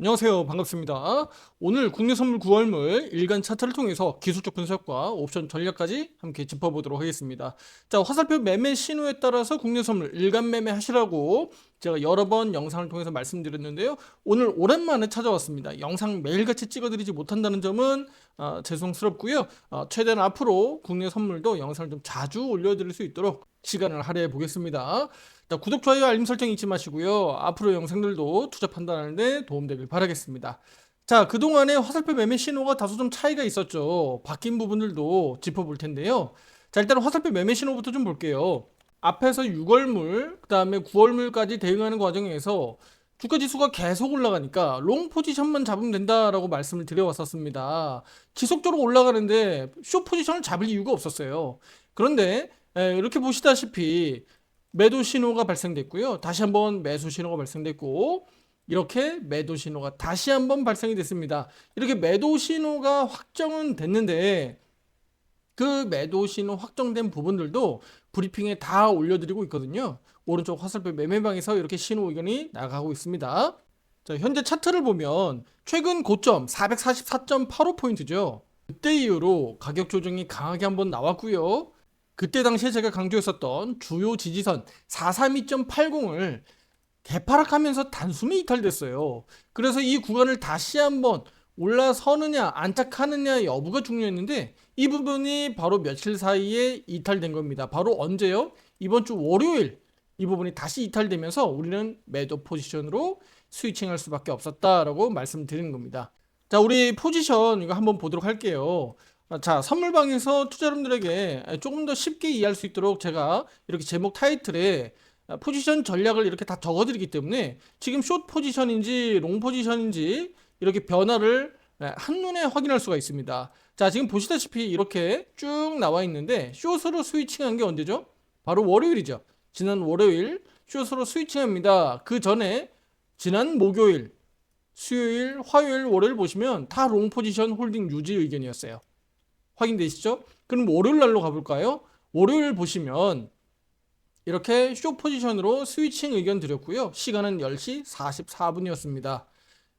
안녕하세요. 반갑습니다. 오늘 국내 선물 9월물 일간 차트를 통해서 기술적 분석과 옵션 전략까지 함께 짚어보도록 하겠습니다. 자, 화살표 매매 신호에 따라서 국내 선물 일간 매매 하시라고 제가 여러 번 영상을 통해서 말씀드렸는데요. 오늘 오랜만에 찾아왔습니다. 영상 매일같이 찍어드리지 못한다는 점은 아, 죄송스럽고요. 아, 최대한 앞으로 국내 선물도 영상을 좀 자주 올려드릴 수 있도록 시간을 할애해 보겠습니다. 자, 구독, 좋아요, 알림 설정 잊지 마시고요. 앞으로 영상들도 투자 판단하는데 도움되길 바라겠습니다. 자, 그동안에 화살표 매매 신호가 다소 좀 차이가 있었죠. 바뀐 부분들도 짚어볼 텐데요. 자, 일단 화살표 매매 신호부터 좀 볼게요. 앞에서 6월물, 그 다음에 9월물까지 대응하는 과정에서 주가 지수가 계속 올라가니까 롱 포지션만 잡으면 된다라고 말씀을 드려왔었습니다. 지속적으로 올라가는데 쇼 포지션을 잡을 이유가 없었어요. 그런데 에, 이렇게 보시다시피 매도 신호가 발생됐고요. 다시 한번 매수 신호가 발생됐고 이렇게 매도 신호가 다시 한번 발생이 됐습니다. 이렇게 매도 신호가 확정은 됐는데 그 매도 신호 확정된 부분들도 브리핑에 다 올려드리고 있거든요. 오른쪽 화살표 매매방에서 이렇게 신호 의견이 나가고 있습니다. 자, 현재 차트를 보면 최근 고점 444.85포인트죠. 그때 이후로 가격 조정이 강하게 한번 나왔고요. 그때 당시에 제가 강조했었던 주요 지지선 432.80을 개파락하면서 단숨에 이탈됐어요. 그래서 이 구간을 다시 한번 올라서느냐 안착하느냐 여부가 중요했는데 이 부분이 바로 며칠 사이에 이탈된 겁니다. 바로 언제요? 이번 주 월요일 이 부분이 다시 이탈되면서 우리는 매도 포지션으로 스위칭할 수밖에 없었다라고 말씀드리는 겁니다. 자, 우리 포지션 이거 한번 보도록 할게요. 아, 자, 선물방에서 투자자분들에게 조금 더 쉽게 이해할 수 있도록 제가 이렇게 제목 타이틀에 아, 포지션 전략을 이렇게 다 적어드리기 때문에 지금 숏 포지션인지 롱 포지션인지 이렇게 변화를 네, 한눈에 확인할 수가 있습니다. 자, 지금 보시다시피 이렇게 쭉 나와 있는데 숏으로 스위칭한 게 언제죠? 바로 월요일이죠. 지난 월요일 숏으로 스위칭합니다. 그 전에 지난 목요일, 수요일, 화요일, 월요일 보시면 다 롱 포지션 홀딩 유지 의견이었어요. 확인되시죠? 그럼 월요일 날로 가볼까요? 월요일 보시면 이렇게 쇼 포지션으로 스위칭 의견 드렸고요. 시간은 10시 44분이었습니다.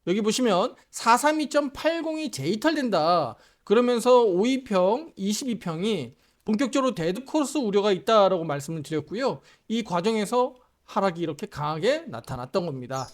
여기 보시면 432.80이 재이탈된다. 그러면서 52평, 22평이 본격적으로 데드 코스 우려가 있다라고 말씀을 드렸고요. 이 과정에서 하락이 이렇게 강하게 나타났던 겁니다.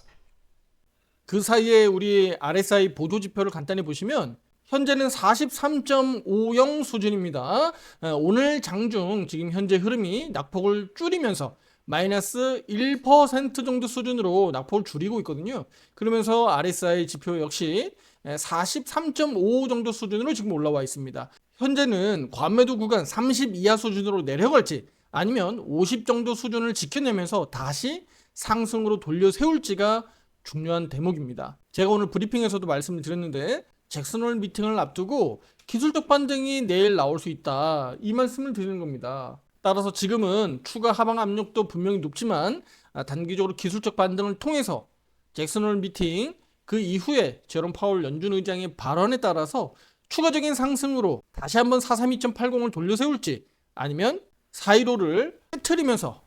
그 사이에 우리 RSI 보조 지표를 간단히 보시면 현재는 43.50 수준입니다. 어, 오늘 장중 지금 현재 흐름이 낙폭을 줄이면서 마이너스 1% 정도 수준으로 낙폭을 줄이고 있거든요. 그러면서 RSI 지표 역시 43.5 정도 수준으로 지금 올라와 있습니다. 현재는 과매도 구간 30 이하 수준으로 내려갈지 아니면 50 정도 수준을 지켜내면서 다시 상승으로 돌려 세울지가 중요한 대목입니다. 제가 오늘 브리핑에서도 말씀을 드렸는데 잭슨홀 미팅을 앞두고 기술적 반등이 내일 나올 수 있다. 이 말씀을 드리는 겁니다. 따라서 지금은 추가 하방 압력도 분명히 높지만 아, 단기적으로 기술적 반등을 통해서 잭슨홀 미팅 그 이후에 제롬 파월 연준 의장의 발언에 따라서 추가적인 상승으로 다시 한번 432.80을 돌려 세울지 아니면 415를 깨트리면서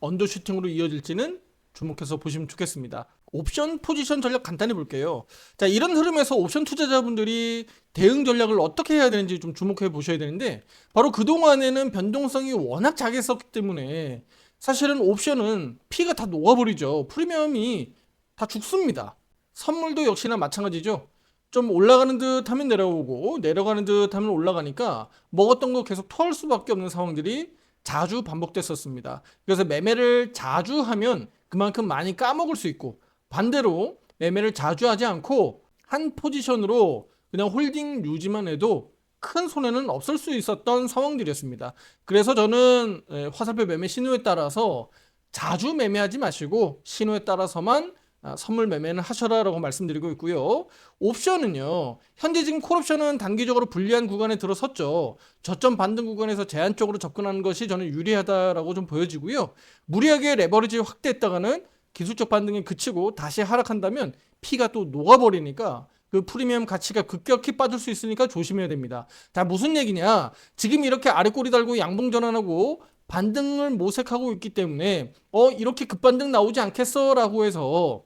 언더슈팅으로 이어질지는 주목해서 보시면 좋겠습니다. 옵션 포지션 전략 간단히 볼게요. 자, 이런 흐름에서 옵션 투자자분들이 대응 전략을 어떻게 해야 되는지 좀 주목해 보셔야 되는데, 바로 그동안에는 변동성이 워낙 작았었기 때문에 사실은 옵션은 피가 다 녹아버리죠. 프리미엄이 다 죽습니다. 선물도 역시나 마찬가지죠. 좀 올라가는 듯 하면 내려오고, 내려가는 듯 하면 올라가니까 먹었던 거 계속 토할 수밖에 없는 상황들이 자주 반복됐었습니다. 그래서 매매를 자주 하면 그만큼 많이 까먹을 수 있고, 반대로 매매를 자주 하지 않고 한 포지션으로 그냥 홀딩 유지만 해도 큰 손해는 없을 수 있었던 상황들이었습니다. 그래서 저는 예, 화살표 매매 신호에 따라서 자주 매매하지 마시고 신호에 따라서만 아, 선물 매매는 하셔라라고 말씀드리고 있고요. 옵션은요. 현재 지금 콜옵션은 단기적으로 불리한 구간에 들어섰죠. 저점 반등 구간에서 제한적으로 접근하는 것이 저는 유리하다라고 좀 보여지고요. 무리하게 레버리지 확대했다가는 기술적 반등이 그치고 다시 하락한다면 피가 또 녹아버리니까 그 프리미엄 가치가 급격히 빠질 수 있으니까 조심해야 됩니다. 다 무슨 얘기냐? 지금 이렇게 아래 꼬리 달고 양봉 전환하고 반등을 모색하고 있기 때문에 어 이렇게 급반등 나오지 않겠어라고 해서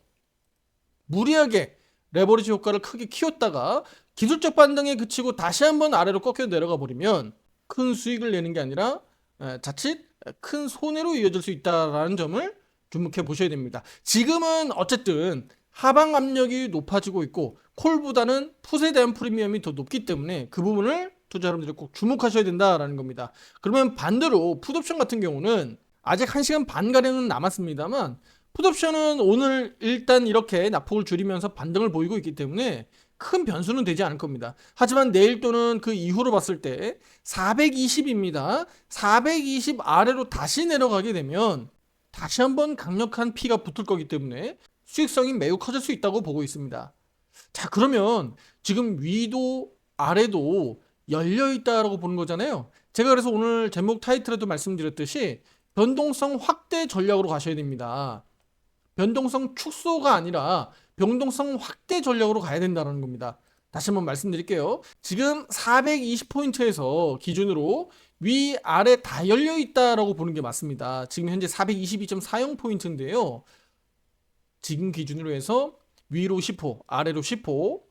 무리하게 레버리지 효과를 크게 키웠다가 기술적 반등에 그치고 다시 한번 아래로 꺾여 내려가 버리면 큰 수익을 내는 게 아니라 에, 자칫 큰 손해로 이어질 수 있다라는 점을 주목해 보셔야 됩니다. 지금은 어쨌든 하방 압력이 높아지고 있고 콜보다는 풋에 대한 프리미엄이 더 높기 때문에 그 부분을 투자 여러분들이 꼭 주목하셔야 된다라는 겁니다. 그러면 반대로 풋옵션 같은 경우는 아직 1시간 반가량은 남았습니다만 풋옵션은 오늘 일단 이렇게 낙폭을 줄이면서 반등을 보이고 있기 때문에 큰 변수는 되지 않을 겁니다. 하지만 내일 또는 그 이후로 봤을 때 420입니다. 420 아래로 다시 내려가게 되면 다시 한번 강력한 피가 붙을 거기 때문에 수익성이 매우 커질 수 있다고 보고 있습니다. 자, 그러면 지금 위도 아래도 열려 있다라고 보는 거잖아요. 제가 그래서 오늘 제목 타이틀에도 말씀드렸듯이 변동성 확대 전략으로 가셔야 됩니다. 변동성 축소가 아니라 변동성 확대 전략으로 가야 된다는 겁니다. 다시 한번 말씀드릴게요. 지금 420포인트에서 기준으로 위, 아래 다 열려 있다라고 보는 게 맞습니다. 지금 현재 422.40 포인트인데요. 지금 기준으로 해서 위로 10호, 아래로 10호,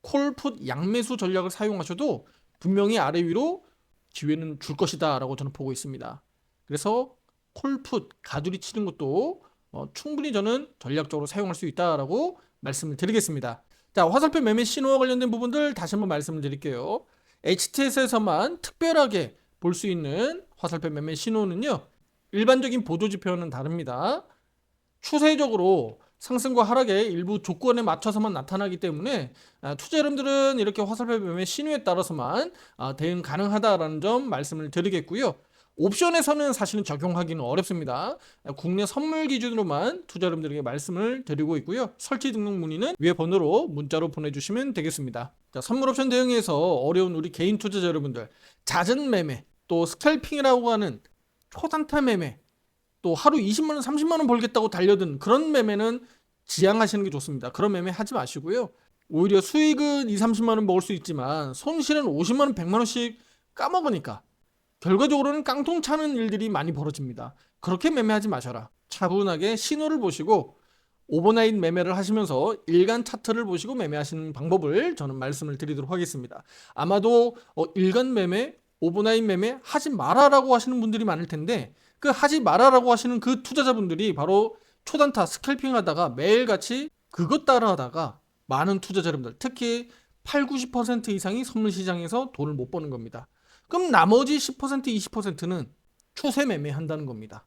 콜풋 양매수 전략을 사용하셔도 분명히 아래 위로 기회는 줄 것이다라고 저는 보고 있습니다. 그래서 콜풋 가두리 치는 것도 어, 충분히 저는 전략적으로 사용할 수 있다라고 말씀을 드리겠습니다. 자, 화살표 매매 신호와 관련된 부분들 다시 한번 말씀을 드릴게요. HTS에서만 특별하게 볼 수 있는 화살표 매매 신호는요. 일반적인 보조 지표는 다릅니다. 추세적으로 상승과 하락의 일부 조건에 맞춰서만 나타나기 때문에 아, 투자 여러분들은 이렇게 화살표 매매 신호에 따라서만 아, 대응 가능하다라는 점 말씀을 드리겠고요. 옵션에서는 사실은 적용하기는 어렵습니다. 아, 국내 선물 기준으로만 투자 여러분들에게 말씀을 드리고 있고요. 설치 등록 문의는 위에 번호로 문자로 보내주시면 되겠습니다. 자, 선물 옵션 대응에서 어려운 우리 개인 투자자 여러분들 잦은 매매 또 스캘핑이라고 하는 초단타 매매 또 하루 20만 원, 30만 원 벌겠다고 달려든 그런 매매는 지양하시는 게 좋습니다. 그런 매매 하지 마시고요. 오히려 수익은 2, 30만 원 먹을 수 있지만 손실은 50만 원, 100만 원씩 까먹으니까 결과적으로는 깡통 차는 일들이 많이 벌어집니다. 그렇게 매매하지 마셔라. 차분하게 신호를 보시고 오버나잇 매매를 하시면서 일간 차트를 보시고 매매하시는 방법을 저는 말씀을 드리도록 하겠습니다. 아마도 어, 일간 매매, 오버나잇 매매 하지 마라라고 하시는 분들이 많을 텐데 그 하지 마라라고 하시는 그 투자자분들이 바로 초단타 스캘핑 하다가 매일같이 그것 따라 하다가 많은 투자자분들 특히 8, 90% 이상이 선물 시장에서 돈을 못 버는 겁니다. 그럼 나머지 10%, 20%는 추세 매매한다는 겁니다.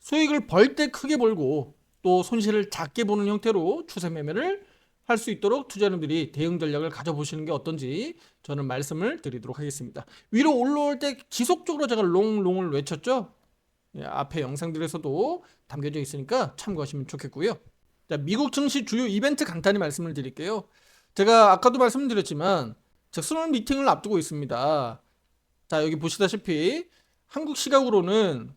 수익을 벌 때 크게 벌고 또 손실을 작게 보는 형태로 추세 매매를 할 수 있도록 투자자분들이 대응 전략을 가져보시는 게 어떤지 저는 말씀을 드리도록 하겠습니다. 위로 올라올 때 지속적으로 제가 롱롱을 외쳤죠. 예, 앞에 영상들에서도 담겨져 있으니까 참고하시면 좋겠고요. 자, 미국 증시 주요 이벤트 간단히 말씀을 드릴게요. 제가 아까도 말씀드렸지만 잭슨홀 미팅을 앞두고 있습니다. 자, 여기 보시다시피 한국 시각으로는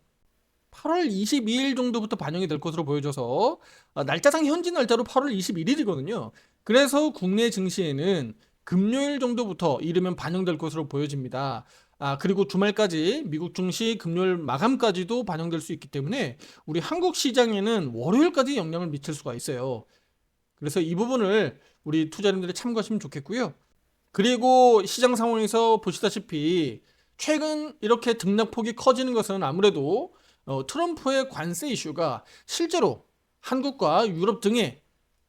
8월 22일 정도부터 반영이 될 것으로 보여져서 아, 날짜상 현지 날짜로 8월 21일이거든요. 그래서 국내 증시에는 금요일 정도부터 이르면 반영될 것으로 보여집니다. 아, 그리고 주말까지 미국 증시 금요일 마감까지도 반영될 수 있기 때문에 우리 한국 시장에는 월요일까지 영향을 미칠 수가 있어요. 그래서 이 부분을 우리 투자자님들이 참고하시면 좋겠고요. 그리고 시장 상황에서 보시다시피 최근 이렇게 등락폭이 커지는 것은 아무래도 어, 트럼프의 관세 이슈가 실제로 한국과 유럽 등의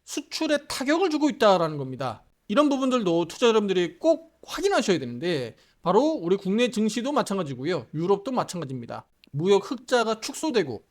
수출에 타격을 주고 있다라는 겁니다. 이런 부분들도 투자 여러분들이 꼭 확인하셔야 되는데 바로 우리 국내 증시도 마찬가지고요. 유럽도 마찬가지입니다. 무역 흑자가 축소되고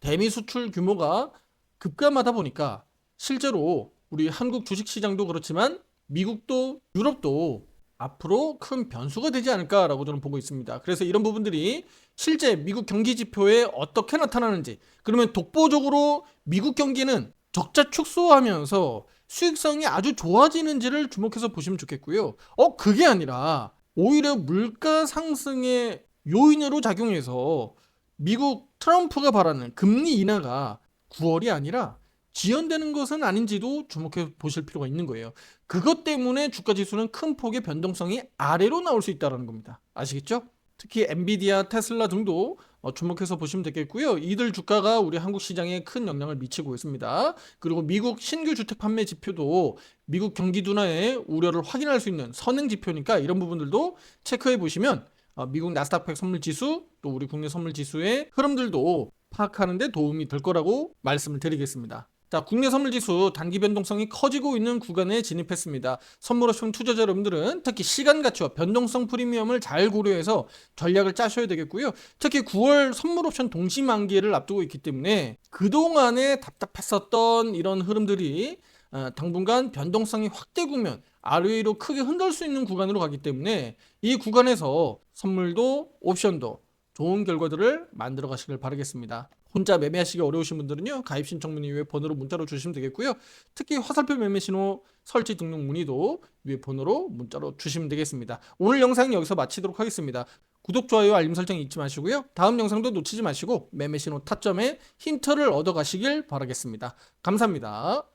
대미 수출 규모가 급감하다 보니까 실제로 우리 한국 주식 시장도 그렇지만 미국도 유럽도 앞으로 큰 변수가 되지 않을까라고 저는 보고 있습니다. 그래서 이런 부분들이 실제 미국 경기 지표에 어떻게 나타나는지 그러면 독보적으로 미국 경기는 적자 축소하면서 수익성이 아주 좋아지는지를 주목해서 보시면 좋겠고요. 어 그게 아니라 오히려 물가 상승의 요인으로 작용해서 미국 트럼프가 바라는 금리 인하가 9월이 아니라 지연되는 것은 아닌지도 주목해 보실 필요가 있는 거예요. 그것 때문에 주가 지수는 큰 폭의 변동성이 아래로 나올 수 있다는 겁니다. 아시겠죠? 특히 엔비디아, 테슬라 등도 어, 주목해서 보시면 되겠고요. 이들 주가가 우리 한국 시장에 큰 영향을 미치고 있습니다. 그리고 미국 신규 주택 판매 지표도 미국 경기 둔화의 우려를 확인할 수 있는 선행 지표니까 이런 부분들도 체크해 보시면 어, 미국 나스닥 100 선물 지수 또 우리 국내 선물 지수의 흐름들도 파악하는 데 도움이 될 거라고 말씀을 드리겠습니다. 자, 국내 선물 지수 단기 변동성이 커지고 있는 구간에 진입했습니다. 선물 옵션 투자자 여러분들은 특히 시간 가치와 변동성 프리미엄을 잘 고려해서 전략을 짜셔야 되겠고요. 특히 9월 선물 옵션 동시 만기를 앞두고 있기 때문에 그동안에 답답했었던 이런 흐름들이 어, 당분간 변동성이 확대 구면 아래로 크게 흔들 수 있는 구간으로 가기 때문에 이 구간에서 선물도 옵션도 좋은 결과들을 만들어 가시길 바라겠습니다. 혼자 매매하시기 어려우신 분들은요 가입 신청 문의 위에 번호로 문자로 주시면 되겠고요. 특히 화살표 매매 신호 설치 등록 문의도 위에 번호로 문자로 주시면 되겠습니다. 오늘 영상 여기서 마치도록 하겠습니다. 구독 좋아요 알림 설정 잊지 마시고요. 다음 영상도 놓치지 마시고 매매 신호 타점에 힌트를 얻어 가시길 바라겠습니다. 감사합니다